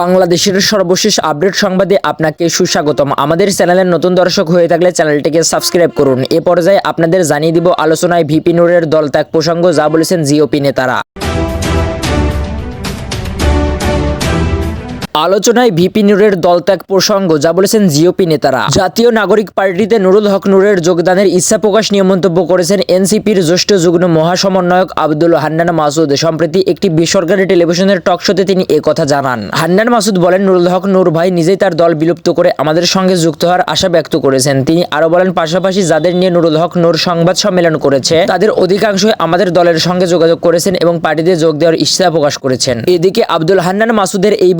বাংলাদেশের সর্বশেষ আপডেট সংবাদে আপনাকে সুস্বাগতম। আমাদের চ্যানেলের নতুন দর্শক হয়ে থাকলে চ্যানেলটিকে সাবস্ক্রাইব করুন। এ পর্যায়ে আপনাদের জানিয়ে দিব আলোচনায় ভিপি নুরের দল ত্যাগ প্রসঙ্গ, যা বলেছেন জিওপি নেতারা। আলোচনায় ভিপি নুরের দলত্যাগ প্রসঙ্গ, যা বলেছেন জিওপি নেতারা। জাতীয় নাগরিক পার্টিতে নুরুল হক নুরের যোগদানের ইচ্ছা প্রকাশ নিয়ে মন্তব্য করেছেন এনসিপির জ্যেষ্ঠ যুগ্ম মহাসমন্বয়ক আব্দুল হান্নান মাসুদ। সম্প্রতি একটি বেসরকারি টেলিভিশনের টকশোতে তিনি কথা জানান। হান্নান মাসুদ বলেন, নুরুল হক নুর ভাই নিজেই তার দল বিলুপ্ত করে আমাদের সঙ্গে যুক্ত হওয়ার আশা ব্যক্ত করেছেন। তিনি আরও বলেন, পাশাপাশি যাদের নিয়ে নুরুল হক নুর সংবাদ সম্মেলন করেছে, তাদের অধিকাংশই আমাদের দলের সঙ্গে যোগাযোগ করেছেন এবং পার্টিতে যোগ দেওয়ার ইচ্ছা প্রকাশ করেছেন। এদিকে আব্দুল হান্নান মাসুদের এই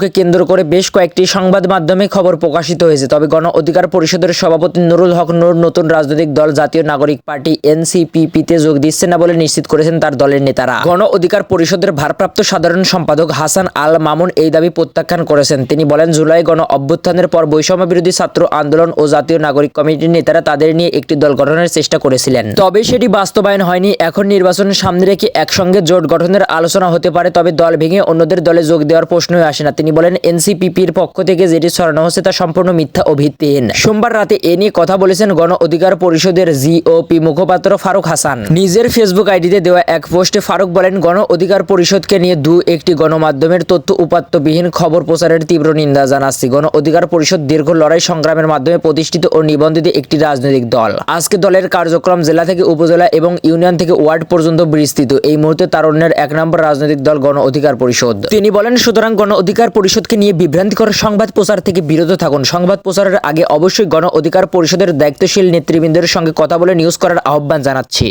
বক্তব্যকে কেন্দ্র করে বেশ কয়েকটি সংবাদ মাধ্যমে খবর প্রকাশিত হয়েছে। তবে গণ অধিকার পরিষদের সভাপতি নুরুল হক নুর নতুন রাজনৈতিক দল জাতীয় নাগরিক পার্টি এনসিপিপিতে যোগ দিচ্ছে না বলে নিশ্চিত করেছেন তার দলের নেতারা। গণ অধিকার পরিষদের ভারপ্রাপ্ত সাধারণ সম্পাদক হাসান আল মামুন এই দাবি প্রত্যাখ্যান করেছেন। তিনি বলেন, জুলাই গণ অভ্যুত্থানের পর বৈষম্য বিরোধী ছাত্র আন্দোলন ও জাতীয় নাগরিক কমিটির নেতারা তাদের নিয়ে একটি দল গঠনের চেষ্টা করেছিলেন। তবে সেটি বাস্তবায়ন হয়নি। এখন নির্বাচনের সামনে রেখে একসঙ্গে জোট গঠনের আলোচনা হতে পারে, তবে দল ভেঙে অন্যদের দলে যোগ দেওয়ার প্রশ্নই আসে না। তিনি বলেন, এনসিপিপির পক্ষ থেকে যেটি ছড়ানো হচ্ছে তা সম্পূর্ণ মিথ্যা ও ভিত্তিহীন সোমবার রাতে এ নিয়ে কথা বলেছেন গণ অধিকার পরিষদের জিওপি মুখপাত্র ফারুক হাসান। নিজের ফেসবুক আইডিতে দেওয়া এক পোস্টে ফারুক বলেন, গণ অধিকার পরিষদকে নিয়ে দু একটি গণমাধ্যমের তথ্য উপাত্তবিহীন খবর প্রচারের তীব্র নিন্দা জানাচ্ছি। গণ অধিকার পরিষদ দীর্ঘ লড়াই সংগ্রামের মাধ্যমে প্রতিষ্ঠিত ও নিবন্ধিত একটি রাজনৈতিক দল। আজকে দলের কার্যক্রম জেলা থেকে উপজেলা এবং ইউনিয়ন থেকে ওয়ার্ড পর্যন্ত বিস্তৃত। এই মুহূর্তে তারুণ্যের এক নম্বর রাজনৈতিক দল গণ অধিকার পরিষদ। তিনি বলেন, সুতরাং গণ অধিকার পরিষদকে নিয়ে বিভ্রান্তিকর সংবাদ প্রচার থেকে বিরত থাকুন। সংবাদ প্রচারের আগে অবশ্যই গণ অধিকার পরিষদের দায়িত্বশীল নেতৃবৃন্দের সঙ্গে কথা বলে নিউজ করার আহ্বান জানাচ্ছি।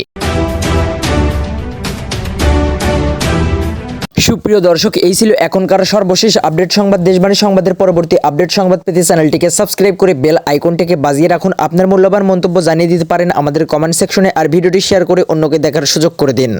সুপ্রিয় দর্শক, এই ছিল এখনকার সর্বশেষ আপডেট সংবাদ। দেশবাণী সংবাদের পরবর্তী আপডেট সংবাদ পেতে চ্যানেলটিকে সাবস্ক্রাইব করে বেল আইকনটিকে বাজিয়ে রাখুন। আপনার মূল্যবান মন্তব্য জানিয়ে দিতে পারেন আমাদের কমেন্ট সেকশনে আর ভিডিওটি শেয়ার করে অন্যকে দেখার সুযোগ করে দিন।